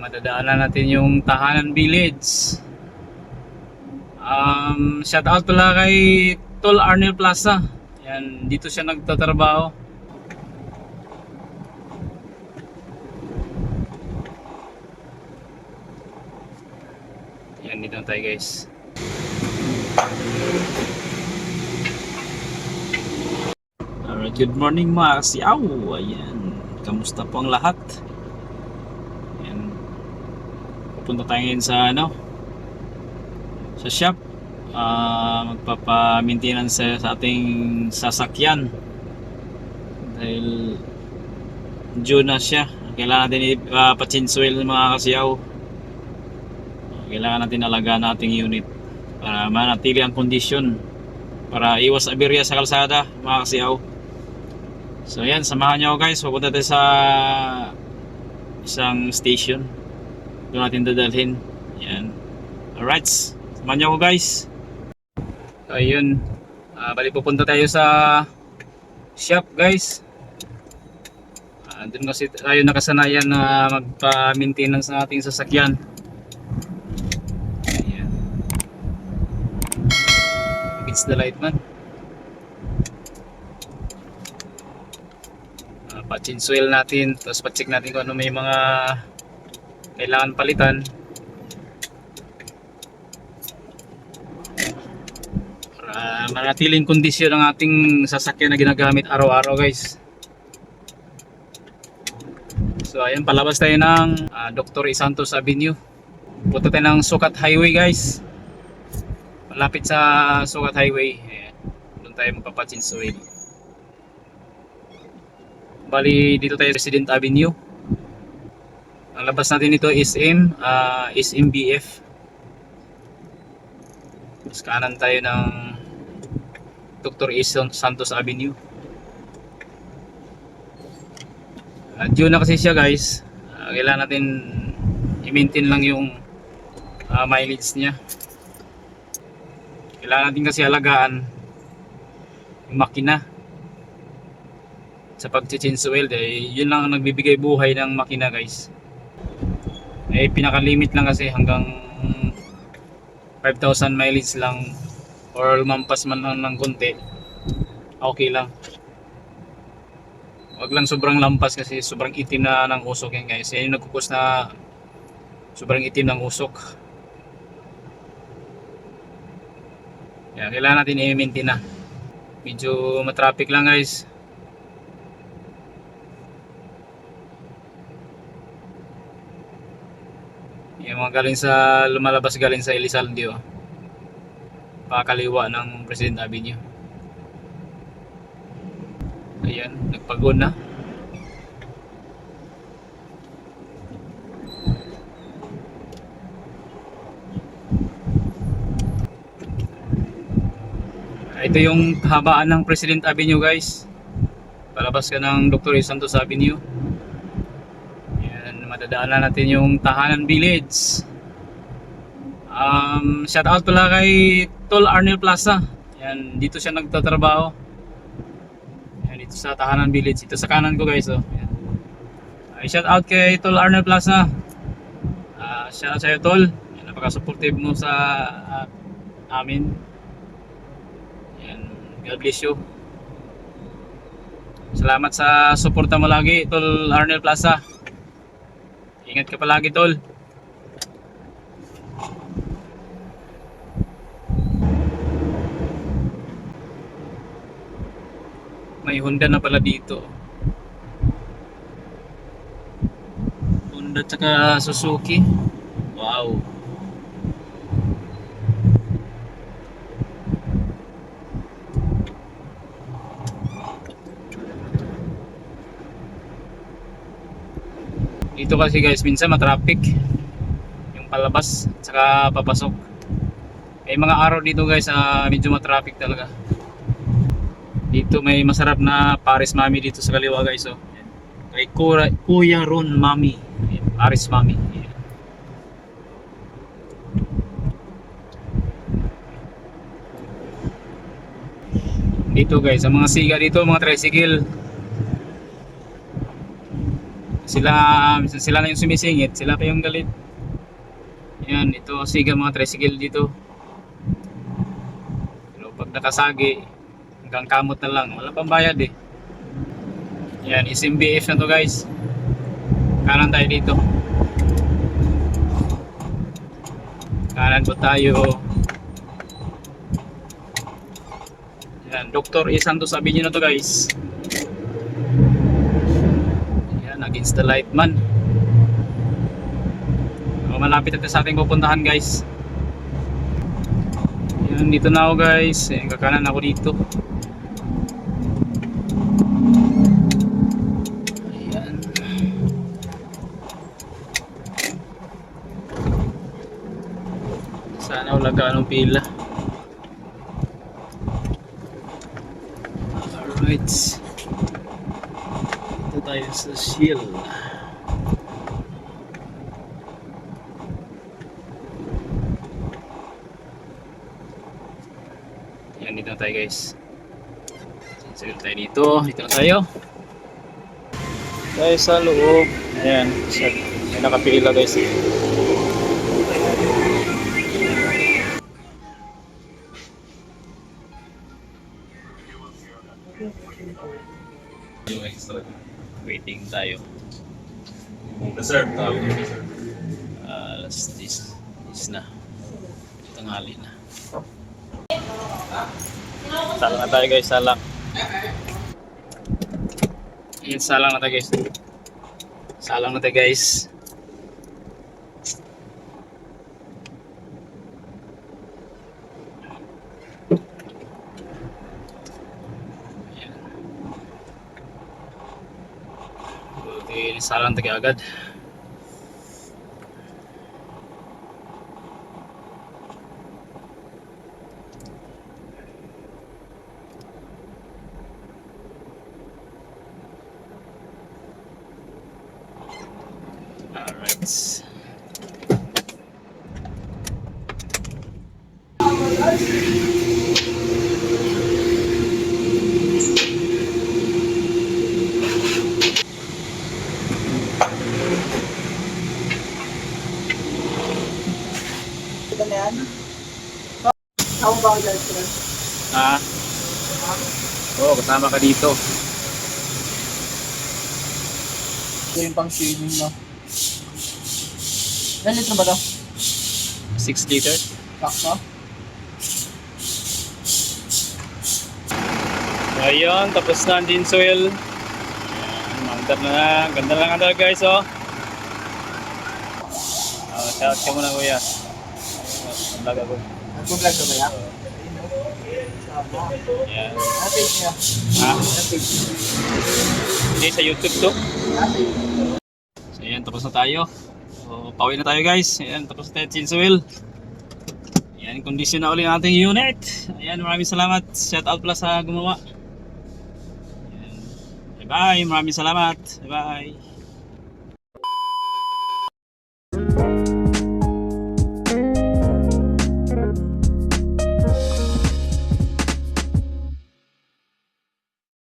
madadaanan natin yung Tahanan Village. Um, shout out pala kay Tol Arnel Plaza. Yan, dito siya nagtatrabaho. Yan, dito tayo guys. Alright, good morning mga kasiyaw. Ayan, kamusta po ang lahat? Ayan. Pupunta tayo ngayon sa ano? Sa shop. Ah, magpapa-maintenance sa, sa ating sasakyan. Dahil June na siya. Kailangan natin ipa-chinsuel mga kasiyaw. Kailangan natin alagaan nating unit para manatili ang kondisyon para iwas aberya sa kalsada mga kasiyaw. So yan, samahan nyo guys. Pupunta tayo sa isang station. Doon natin dadalhin. Yan. Alright. Samahan nyo ako guys. So ayun. Ah, bali pupunta tayo sa shop guys. Ah, doon kasi tayo nakasanayan na magpa-maintenance ng ating sasakyan. Ayan. It's the light man. uh, pa-chinsuel natin tapos pa-check natin kung ano may mga kailangan palitan para manatiling kondisyon ang ating sasakyan na ginagamit araw-araw guys so ayun palabas tayo ng ah, Dr. Isantos Avenue punta tayo ng Sukat Highway guys malapit sa Sukat Highway Ayan. doon tayo magpapachinsuel Bali, dito tayo President Avenue. Ang labas natin ito SM, uh, SMBF. Mas kanan tayo ng Dr. Ison Santos Avenue. At yun na kasi siya guys. Ah, kailangan natin i-maintain lang yung ah, mileage niya. Kailangan natin kasi alagaan yung makina sa pag-change oil eh, yun lang ang nagbibigay buhay ng makina guys eh pinaka-limit lang kasi hanggang 5,000 mileage lang or lumampas man lang ng konti okay lang. Wag lang sobrang lampas kasi sobrang itim na ng usok yan guys. Yan yung nagkukos na sobrang itim ng usok. Kaya kailangan natin i-maintain na. Medyo matraffic lang guys Yung mga galing sa lumalabas galing sa Elizalde oh. Pakaliwa ng President Avenue. Ayan, nagpagod na. Ito yung kahabaan ng President Avenue guys. Palabas ka ng Dr. Santos Avenue. Yan, madadaanan natin yung Tahanan Village. Um, shout out pala kay Tol Arnel Plaza. Yan, dito siya nagtatrabaho. Yan, dito sa Tahanan Village. Ito sa kanan ko guys. Oh. Yan. Ay, shout out kay Tol Arnel Plaza. Ah, shout out sa'yo Tol. Yan, napaka-supportive mo sa ah, amin. Yan, God bless you. Salamat sa suporta mo lagi, Tol Arnel Plaza. Ingat ka palagi, Tol. May Honda na pala dito. Honda tsaka Suzuki. Dito kasi guys, minsan matraffic yung palabas at saka papasok. May mga araw dito guys, ah, medyo matraffic talaga. Dito may masarap na Paris Mami dito sa kaliwa guys. Oh. Kay Kura, Kuya Ron Mami. Paris Mami. Dito guys, ang mga siga dito, mga tricycle. Sila, sila na yung sumisingit, sila pa yung galit. Yan, ito siga mga tricycle dito. Pero pag nakasagi, hanggang kamot na lang, wala pang bayad eh. Yan, SMBF na to guys. Kanan tayo dito. Kanan po tayo. Yan, Dr. E. Santos Avenue na to guys. Against the light man. So, malapit na sa ating pupuntahan guys. Yan, dito na ako guys. Yan, kakanan ako dito. Sana wala ka anong pila. Alright. Tayo sa Shield. Yan, dito na tayo guys. Sige tayo dito. Dito na tayo. Tayo sa loob. Ayan. May nakapila guys. Yung extra. Waiting tayo. Reserve tawag yung reserve. Ah, Alas 10. 10 na. Tanghali na. Salang na tayo guys, salang. Salang na tayo guys. Salang na tayo guys. Ayan. Buti salang tayo agad. Alright. Ito Ako ba ang girlfriend? Ah. Oo, kasama ka dito. Ito yung pang swimming mo. Ilan litro ba to? 6 liter. Sakto? Ayun, tapos na ang din soil. Mangtap na na. Ganda lang ang guys, oh. Uh, shout ka muna kuya. Ang laga ko. Nag-vlog ka ba yan? Yan. Ano niya? Ha? Ano sa YouTube to. So, ayan, tapos na tayo. So, pauwi na tayo guys. Ayan, tapos na tayo at Chinswell. Ayan, condition na ulit ang ating unit. Ayan, maraming salamat. Shout out pala sa gumawa. Ayan. Bye-bye. Maraming salamat. Bye-bye.